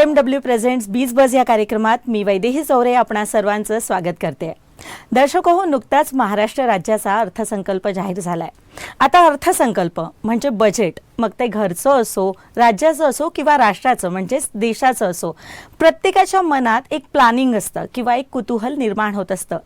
R M W presents बीज बज या कार्यक्रमात मी वैदेही चौरे आपणा सर्वांचं स्वागत करते. दर्शक हो नुकताच महाराष्ट्र राज्याचा अर्थसंकल्प जाहीर झालाय. आता अर्थसंकल्प म्हणजे बजेट मग ते घरचं असो राज्याचं असो किंवा राष्ट्राचं म्हणजेच देशाचं असो प्रत्येकाच्या मनात एक प्लॅनिंग असतं किंवा एक कुतूहल निर्माण होत असतं.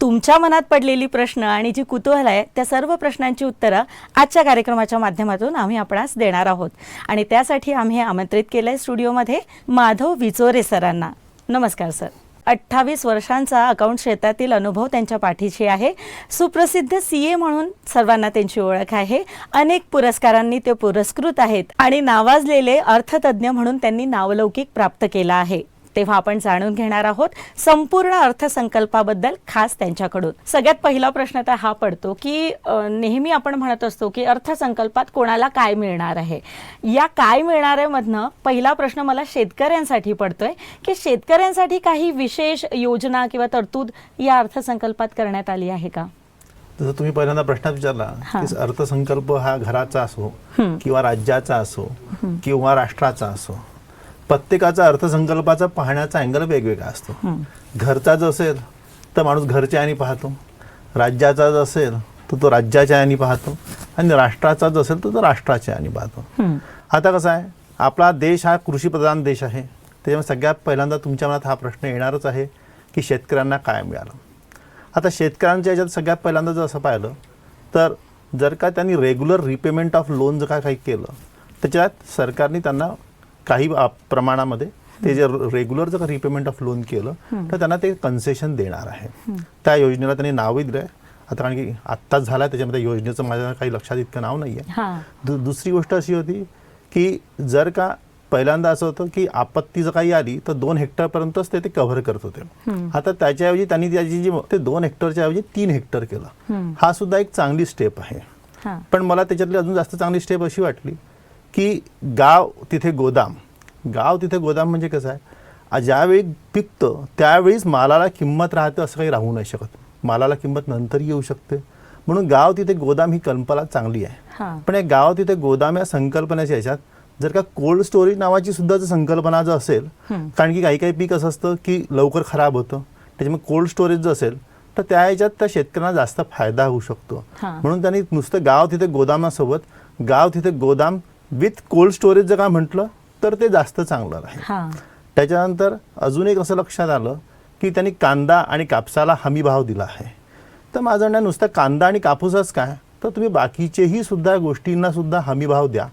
तुमच्या मनात पडलेली प्रश्न आणि जी कुतूहल आहे त्या सर्व प्रश्नांची उत्तरं आजच्या कार्यक्रमाच्या माध्यमातून आम्ही आपणास देणार आहोत. आणि त्यासाठी आम्ही आमंत्रित केलं आहे स्टुडिओमध्ये माधव विचोरे सरांना. नमस्कार सर. अठ्ठावीस वर्षांचा अकाउंट क्षेत्रातील अनुभव त्यांच्या पाठीशी आहे. सुप्रसिद्ध सी ए म्हणून सर्वांना त्यांची ओळख आहे. अनेक पुरस्कारांनी ते पुरस्कृत आहेत आणि नावाजलेले अर्थतज्ज्ञ म्हणून त्यांनी नावलौकिक प्राप्त केला आहे. तेव्हा आपण जाणून घेणार आहोत संपूर्ण अर्थसंकल्पाबद्दल खास त्यांच्याकडून. सगळ्यात पहिला प्रश्न तर हा पडतो की नेहमी आपण म्हणत असतो की अर्थसंकल्पात कोणाला काय मिळणार आहे? या काय मिळणार आहे मधनं पहिला प्रश्न मला शेतकऱ्यांसाठी पडतोय की शेतकऱ्यांसाठी काही विशेष योजना किंवा तरतूद या अर्थसंकल्पात करण्यात आली आहे का? जसं तुम्ही पहिल्यांदा प्रश्नात विचारला. की अर्थसंकल्प हा घराचा असो किंवा राज्याचा असो किंवा राष्ट्राचा असो प्रत्येकाचा अर्थसंकल्पाचा पाहण्याचा अँगल वेगवेगळा असतो. घरचा जर असेल तर माणूस घरच्या याने पाहतो. राज्याचा जर असेल तर तो राज्याच्या याने पाहतो. आणि राष्ट्राचा जर असेल तर तो राष्ट्राच्या याने पाहतो. आता कसं आहे आपला देश हा कृषीप्रधान देश आहे. त्याच्यामुळे सगळ्यात पहिल्यांदा तुमच्या मनात हा प्रश्न येणारच आहे की शेतकऱ्यांना काय मिळालं. आता शेतकऱ्यांच्या याच्यात सगळ्यात पहिल्यांदा जर असं पाहिलं तर जर का त्यांनी रेग्युलर रिपेमेंट ऑफ लोन जर का काही केलं त्याच्यात सरकारने त्यांना काही प्रमाणामध्ये ते जे रेग्युलर जर रिपेमेंट ऑफ लोन केलं तर त्यांना ते कन्सेशन देणार आहे. त्या योजनेला त्यांनी नावही दिलं आहे आता कारण की आत्ताच झाला त्याच्यामध्ये योजनेचं माझ्या काही लक्षात इतकं नाव नाही आहे हा. दु दुसरी गोष्ट अशी होती की जर का पहिल्यांदा असं होतं की आपत्ती जर काही आली तर दोन हेक्टरपर्यंतच ते ते कव्हर करत होते. आता त्याच्याऐवजी त्यांनी त्याची जी ते दोन हेक्टरच्या ऐवजी तीन हेक्टर केलं. हा सुद्धा एक चांगली स्टेप आहे. पण मला त्याच्यातली अजून जास्त चांगली स्टेप अशी वाटली की गाव तिथे गोदाम. गाव तिथे गोदाम म्हणजे कसं आहे? ज्यावेळी पिकतं त्यावेळीच मालाला किंमत राहते असं काही राहू नाही शकत. मालाला किंमत नंतर येऊ शकते. म्हणून गाव तिथे गोदाम ही कल्पना चांगली आहे. पण या गाव तिथे गोदाम या संकल्पनेच्या ह्याच्यात जर का कोल्ड स्टोरेज नावाची सुद्धा जर संकल्पना जर असेल. कारण की काही काही पीक असं असतं की लवकर खराब होतं. त्याच्यामुळे कोल्ड स्टोरेज जर असेल तर त्या ह्याच्यात त्या शेतकऱ्यांना जास्त फायदा होऊ शकतो. म्हणून त्यांनी नुसतं गाव तिथे गोदामासोबत गाव तिथे गोदाम विथ कोल्ड स्टोरेज जर का म्हटलं तर ते जास्त चांगलं राहील. हा. त्याच्यानंतर अजून एक असं लक्षात आलं की त्यांनी कांदा आणि कापसाला हमी भाव दिला आहे. तर माझं म्हणणं नुसतं कांदा आणि कापूसच काय तर तुम्ही बाकीचेही सुद्धा गोष्टींना सुद्धा हमी भाव द्या.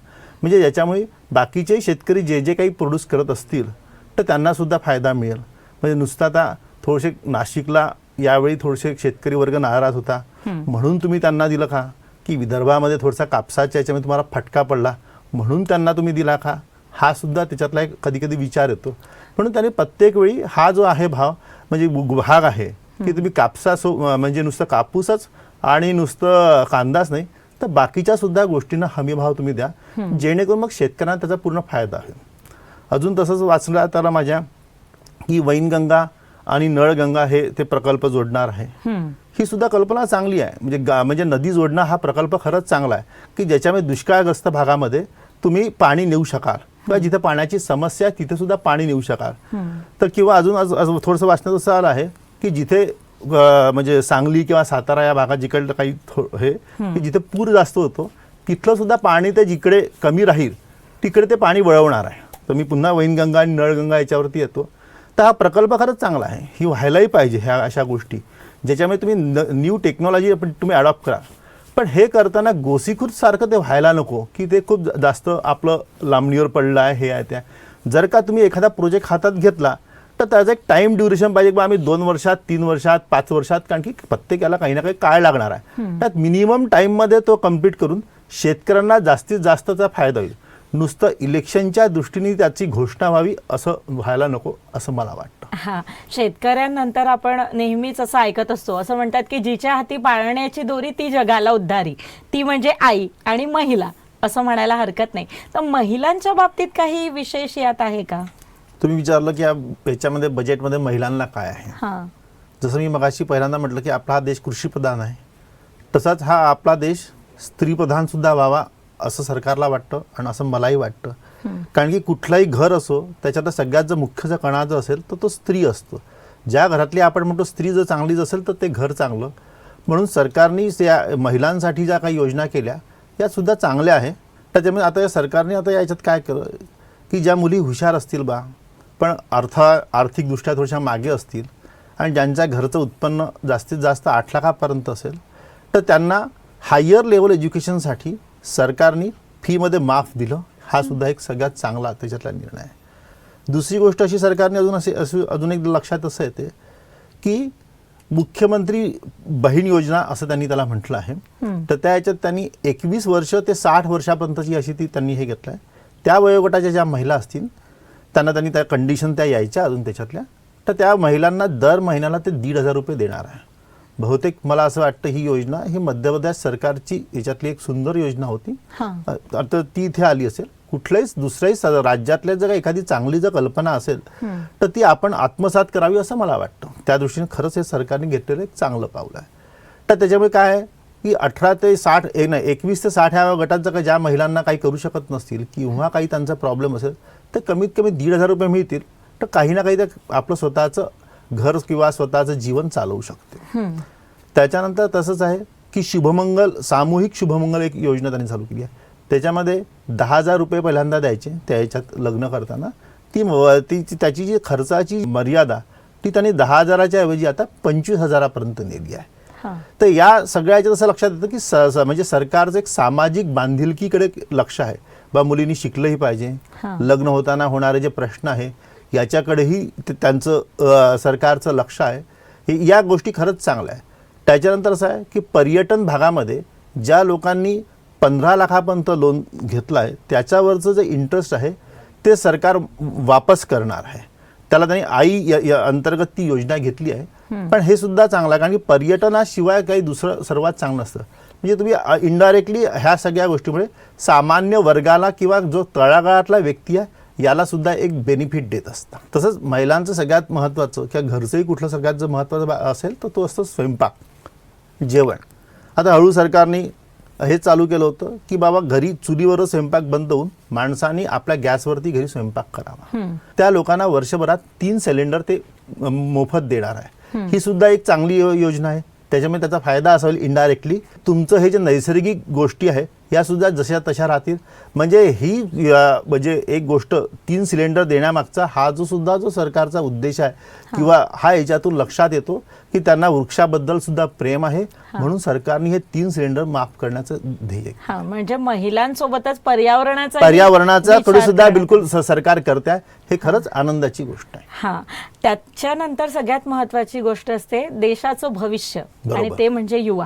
म्हणजे याच्यामुळे बाकीचेही शेतकरी जे जे काही प्रोड्यूस करत असतील तर त्यांना सुद्धा फायदा मिळेल. म्हणजे नुसतं आता थोडेसे नाशिकला यावेळी थोडेसे शेतकरी वर्ग नाराज होता. म्हणून तुम्ही त्यांना दिलं का? की विदर्भामध्ये थोडासा कापसाच्या याच्यामध्ये तुम्हाला फटका पडला. म्हणून त्यांना तुम्ही दिला का हा सुद्धा त्याच्यातला एक कधी कधी विचार येतो. म्हणून त्याने प्रत्येक वेळी हा जो आहे भाव म्हणजे भाग आहे की तुम्ही कापसासो म्हणजे नुसतं कापूसच आणि नुसतं कांदाच नाही तर बाकीच्या सुद्धा गोष्टींना हमी भाव तुम्ही द्या. जेणेकरून मग शेतकऱ्यांना त्याचा पूर्ण फायदा होईल. अजून तसंच वाचलं त्याला माझ्या की वैनगंगा आणि नळगंगा हे ते प्रकल्प जोडणार आहे. ही सुद्धा कल्पना चांगली आहे. म्हणजे गा म्हणजे नदी जोडणं हा प्रकल्प खरंच चांगला आहे की ज्याच्यामध्ये दुष्काळग्रस्त भागामध्ये तुम्ही पाणी नेऊ शकाल. किंवा जिथे पाण्याची समस्या आहे तिथे सुद्धा पाणी नेऊ शकाल. तर किंवा अजून थोडंसं वाचण्यात असं आलं आहे की जिथे म्हणजे सांगली किंवा सातारा या भागात जिकडलं काही हे की जिथे पूर जास्त होतो तिथलं सुद्धा पाणी ते जिकडे कमी राहील तिकडे ते पाणी वळवणार आहे. तर मी पुन्हा वैनगंगा आणि नळगंगा याच्यावरती येतो. तर हा प्रकल्प खरंच चांगला आहे. ही व्हायलाही पाहिजे ह्या अशा गोष्टी. ज्याच्यामुळे तुम्ही न्यू टेक्नॉलॉजी तुम्ही अडॉप्ट करा पण हे करताना गोसीखुर्द सारखं ते व्हायला नको की ते खूप जास्त आपलं लांबणीवर पडलं आहे हे आहे त्या जर का तुम्ही एखादा प्रोजेक्ट हातात घेतला तर त्याचा एक टाइम ड्युरेशन पाहिजे की बा आम्ही दोन वर्षात तीन वर्षात पाच वर्षात कारण की प्रत्येकाला काही ना काही काळ लागणार आहे. त्यात मिनिमम टाईममध्ये तो कंप्लीट करून शेतकऱ्यांना जास्तीत जास्तचा फायदा होईल. नुसतं इलेक्शनच्या दृष्टीने त्याची घोषणा व्हावी असं व्हायला नको असं मला वाटतं. हा शेतकऱ्यांनंतर आपण नेहमीच असं ऐकत असतो. असं म्हणतात की जिच्या हाती पाळण्याची दोरी ती जगाला उद्धारी. ती म्हणजे आई आणि महिला असं म्हणायला हरकत नाही. तर महिलांच्या बाबतीत काही विशेष यात आहे का? तुम्ही विचारलं की या याच्यामध्ये बजेटमध्ये महिलांना काय आहे. हा. जसं मी मगाशी पहिल्यांदा म्हटलं की आपला हा देश कृषीप्रधान आहे. तसाच हा आपला देश स्त्रीप्रधान सुद्धा व्हावा असं सरकारला वाटतं आणि असं मलाही वाटतं. कारण की कुठलाही घर असो त्याच्यात सगळ्यात जो मुख्य जर कणा जो असेल तर तो स्त्री असतो. ज्या घरातली आपण म्हणतो स्त्री जर चांगलीच असेल तर ते घर चांगलं. म्हणून सरकारने या महिलांसाठी ज्या काही योजना केल्या या सुद्धा चांगल्या आहे. त्याच्यामुळे आता या सरकारने आता याच्यात काय केलं की ज्या मुली हुशार असतील बा पण अर्थ आर्थिकदृष्ट्या थोड्याशा मागे असतील आणि ज्यांच्या घरचं उत्पन्न जास्तीत जास्त आठ लाखापर्यंत असेल तर त्यांना हायर लेवल एज्युकेशनसाठी सरकारने फीमध्ये माफ दिलं हा सुद्धा एक सगळ्यात चांगला त्याच्यातला निर्णय आहे. दुसरी गोष्ट अशी सरकारने अजून असे असे अजून एक लक्षात असं येते की मुख्यमंत्री बहीण योजना असं त्यांनी त्याला म्हटलं आहे. तर त्या याच्यात त्यांनी एकवीस वर्ष ते साठ वर्षापर्यंतची अशी ती त्यांनी हे घेतलं आहे त्या वयोगटाच्या ज्या महिला असतील त्यांना त्यांनी त्या कंडिशन त्या यायच्या अजून त्याच्यातल्या. तर त्या महिलांना दर महिन्याला ते दीड हजार रुपये देणार आहे. बहुतेक मला असं वाटतं ही योजना ही मध्य प्रदेश सरकारची याच्यातली एक सुंदर योजना होती. हां. तर ती इथे आली असेल. कुठल्याही दुसऱ्याही राज्यातल्या जर एखादी चांगली जर कल्पना असेल तर ती आपण आत्मसात करावी असं मला वाटतं. त्या दृष्टीने खरंच हे सरकारने घेतलेलं एक चांगलं पाऊल आहे. तर त्याच्यामुळे काय आहे की अठरा ते साठ ए नाही एकवीस ते साठ ह्या गटांचं का ज्या महिलांना काही करू शकत नसतील किंवा काही त्यांचा प्रॉब्लेम असेल तर कमीत कमी दीड हजार रुपये मिळतील. तर काही ना काही ते आपलं स्वतःचं घर किंवा स्वतःचं जीवन चालवू शकते. त्याच्यानंतर तसंच आहे की शुभमंगल सामूहिक शुभमंगल एक योजना त्यांनी चालू केली आहे. त्याच्यामध्ये दहा हजार रुपये पहिल्यांदा द्यायचे त्या याच्यात लग्न करताना. ती ती त्याची जी खर्चाची मर्यादा ती त्यांनी दहा हजाराच्या ऐवजी आता पंचवीस हजारापर्यंत नेली आहे. हां. तर या सगळ्या याच्यात असं लक्षात येतं की स म्हणजे सरकारचं एक सामाजिक बांधिलकीकडे लक्ष आहे. बा मुलींनी शिकलंही पाहिजे. लग्न होताना होणारे जे प्रश्न आहे याच्याकडेही ते त्यांचं सरकारचं लक्ष आहे. हे- या गोष्टी खरंच चांगल्या आहे त्याच्यानंतर असं आहे की पर्यटन भागामध्ये ज्या लोकांनी पंधरा लाखापर्यंत लोन घेतलं आहे त्याच्यावरचं जे इंटरेस्ट आहे ते सरकार वापस करणार आहे. त्याला त्यांनी आई या- या अंतर्गत ती योजना घेतली आहे. पण हे सुद्धा चांगलं आहे कारण की पर्यटनाशिवाय काही दुसरं सर्वात चांगलं असतं म्हणजे तुम्ही इनडायरेक्टली ह्या सगळ्या गोष्टीमुळे सामान्य वर्गाला किंवा जो तळागाळातला व्यक्ती आहे याला सुद्धा एक बेनिफिट देत असतं तसंच महिलांचं सगळ्यात महत्त्वाचं किंवा घरचंही कुठलं सगळ्यात जर महत्त्वाचं असेल तर तो असतो स्वयंपाक जेवण. आता हळू सरकारने हे चालू केलं होतं की बाबा घरी चुलीवरच स्वयंपाक बंद होऊन माणसांनी आपल्या गॅसवरती घरी स्वयंपाक करावा. त्या लोकांना वर्षभरात तीन सिलेंडर ते मोफत देणार आहे. ही सुद्धा एक चांगली योजना आहे. त्याच्यामुळे त्याचा फायदा असा होईल इनडायरेक्टली तुमचं हे जे नैसर्गिक गोष्टी आहे या सुद्धा जशा तशा राहतील. म्हणजे ही म्हणजे एक गोष्ट तीन सिलेंडर देण्यामागचा हा जो सुद्धा जो सरकारचा उद्देश आहे किंवा हा याच्यातून लक्षात येतो की त्यांना वृक्षाबद्दल सुद्धा प्रेम आहे. म्हणून सरकारने हे तीन सिलेंडर माफ करण्याचं ध्येय. हा म्हणजे महिलांसोबतच पर्यावरणाचा पर्यावरणाचा कडे सुद्धा बिलकुल सरकार करते आहे. हे खरंच आनंदाची गोष्ट आहे. हा त्याच्यानंतर सगळ्यात महत्वाची गोष्ट असते देशाचं भविष्य आणि. ते म्हणजे युवा.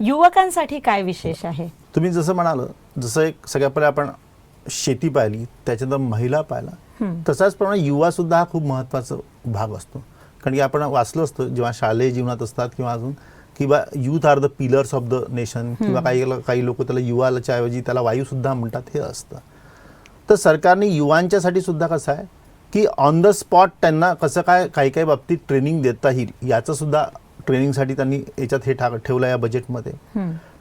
युवकांसाठी काय विशेष आहे? तुम्ही जसं म्हणाल जसं एक सगळ्यात पहिले आपण शेती पाहिली त्याच्यानंतर महिला पाहिला तसाच प्रमाणे युवा सुद्धा हा खूप महत्त्वाचा भाग असतो. कारण की आपण वाचलो असतो जेव्हा शालेय जीवनात असतात किंवा अजून किंवा youth are the pillars of the nation किंवा काही काही लोक त्याला युवाच्या ऐवजी त्याला वायू सुद्धा म्हणतात हे असतं. तर सरकारने युवांच्यासाठी सुद्धा कसं आहे की ऑन द स्पॉट त्यांना कसं काय काही काही बाबतीत ट्रेनिंग देता येईल याचं सुद्धा ट्रेनिंगसाठी त्यांनी याच्यात हे ठेवलं या बजेटमध्ये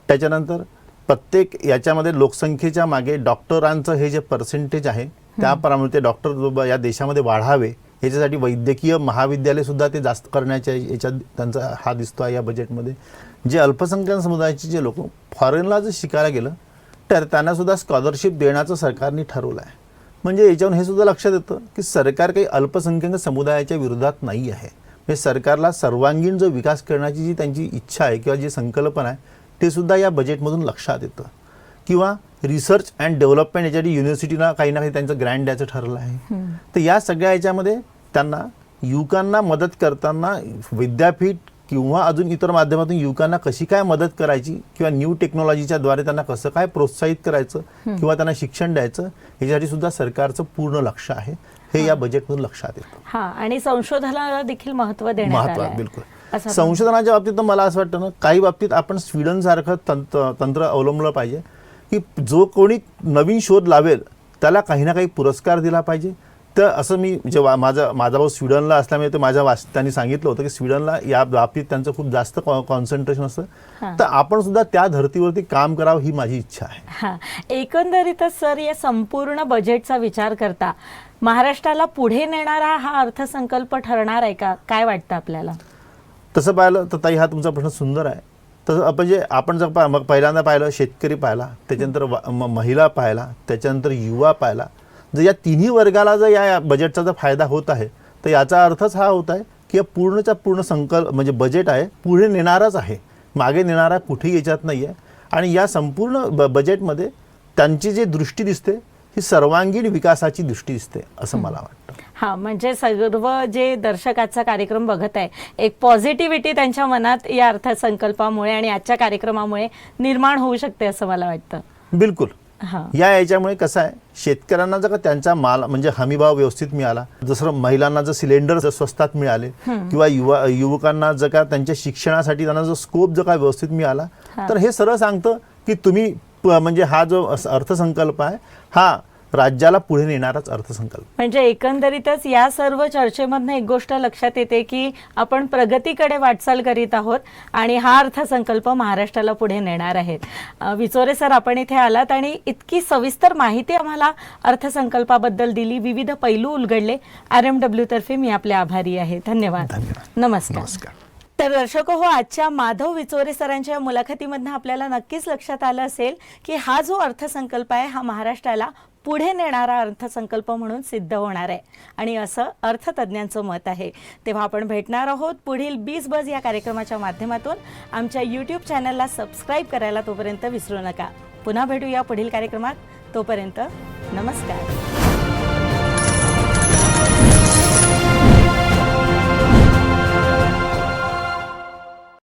त्याच्यानंतर प्रत्येक याच्यामध्ये लोकसंख्येच्या मागे डॉक्टरांचं हे जे पर्सेंटेज आहे त्याप्रमाणे ते डॉक्टर या देशामध्ये वाढावे याच्यासाठी वैद्यकीय महाविद्यालय सुद्धा ते जास्त करण्याच्या याच्यात त्यांचा हा दिसतो आहे या बजेटमध्ये जे अल्पसंख्याक समुदायाचे जे लोक फॉरेनला जर शिकायला गेलं तर त्यांना सुद्धा स्कॉलरशिप देण्याचं सरकारने ठरवलं आहे. म्हणजे याच्यावरून हे सुद्धा लक्षात येतं की सरकार काही अल्पसंख्याक समुदायाच्या विरोधात नाही आहे. म्हणजे सरकारला सर्वांगीण जो विकास करण्याची जी त्यांची इच्छा आहे किंवा जी संकल्पना आहे ते सुद्धा या बजेटमधून लक्षात येतं. किंवा रिसर्च अँड डेव्हलपमेंट याच्यासाठी युनिव्हर्सिटीला काही ना काही त्यांचं ग्रँड द्यायचं ठरलं आहे. तर या सगळ्या याच्यामध्ये त्यांना युवकांना मदत करताना विद्यापीठ किंवा अजून इतर माध्यमातून युवकांना कशी काय मदत करायची किंवा न्यू टेक्नॉलॉजीच्या द्वारे त्यांना कसं काय प्रोत्साहित करायचं किंवा त्यांना शिक्षण द्यायचं याच्यासाठी सुद्धा सरकारचं पूर्ण लक्ष आहे. हे या बजेटमधून लक्षात येतं. हा आणि संशोधनाला देखील महत्त्व देण्यात आहे. बिलकुल. संशोधनाच्या बाबतीत तर मला असं वाटतं ना काही बाबतीत आपण स्वीडन सारखं तंत्र तंत्र अवलंबलं पाहिजे की जो कोणी नवीन शोध लावेल त्याला काही ना काही पुरस्कार दिला पाहिजे. तर असं मी जेव्हा माझा माझा भाऊ स्वीडनला असल्यामुळे ते माझ्या वाच त्यांनी सांगितलं होतं की स्वीडनला या बाबतीत त्यांचं खूप जास्त कॉन्सन्ट्रेशन असतं. तर आपण सुद्धा त्या धर्तीवरती काम करावं ही माझी इच्छा आहे. एकंदरीतच सर या संपूर्ण बजेटचा विचार करता महाराष्ट्राला पुढे नेणारा हा अर्थसंकल्प ठरणार आहे का? काय वाटतं आपल्याला? तसं पाहिलं तर ताई हा तुमचा प्रश्न सुंदर आहे. तसं आपण जे आपण जर पा- मग पहिल्यांदा पाहिलं शेतकरी पाहिला त्याच्यानंतर महिला पाहिला त्याच्यानंतर युवा पाहिला जर या तिन्ही वर्गाला जर या या बजेटचा जर फायदा होत आहे तर याचा अर्थच हा होत आहे की या पूर्णच्या पूर्ण संकल्प म्हणजे बजेट आहे पुढे नेणारच आहे. मागे नेणारा कुठेही याच्यात नाही आहे आणि या संपूर्ण ब बजेटमध्ये त्यांची जी दृष्टी दिसते ही सर्वांगीण विकासाची दृष्टी दिसते असं मला वाटतं. हा म्हणजे सर्व जे दर्शक आजचा कार्यक्रम बघत आहे एक पॉझिटिव्हिटी त्यांच्या मनात या अर्थसंकल्पामुळे आणि आजच्या कार्यक्रमामुळे निर्माण होऊ शकते असं मला वाटतं. बिलकुल. हा. या याच्यामुळे कसं आहे शेतकऱ्यांना जर का त्यांचा माल म्हणजे हमीभाव व्यवस्थित मिळाला जसं महिलांना जर सिलेंडर जर स्वस्तात मिळाले किंवा युवा युवकांना जर का त्यांच्या शिक्षणासाठी त्यांना जो स्कोप जर का व्यवस्थित मिळाला तर हे सरळ सांगतं की तुम्ही म्हणजे हा जो अर्थसंकल्प आहे हा राज्याला पुढे नेणाराच अर्थसंकल्प. म्हणजे एकंदरीतच या सर्व चर्चेमधनं एक गोष्ट लक्षात येते की आपण प्रगतीकडे वाटचाल करीत आहोत आणि हा अर्थसंकल्प महाराष्ट्राला पुढे नेणार आहेत. अ, विचोरे सर आपण इथे आलात आणि इतकी सविस्तर माहिती आम्हाला अर्थसंकल्पाबद्दल दिली विविध पैलू उलगडले. आर एम डब्ल्यू तर्फे मी आपले आभारी आहे. धन्यवाद. धन्यवाद. नमस्कार. नमस्कार. तर दर्शक हो आजच्या माधव विचोरे सरांच्या मुलाखतीमधनं आपल्याला नक्कीच लक्षात आलं असेल की हा जो अर्थसंकल्प आहे हा महाराष्ट्राला पुढे नेणारा अर्थसंकल्प म्हणून सिद्ध होणार आहे. आणि असं अर्थतज्ज्ञांचं मत आहे. तेव्हा आपण भेटणार आहोत पुढील बीस बज या कार्यक्रमाच्या माध्यमातून. आमच्या यूट्यूब चॅनलला सबस्क्राईब करायला तोपर्यंत विसरू नका. पुन्हा भेटूया पुढील कार्यक्रमात. तोपर्यंत नमस्कार.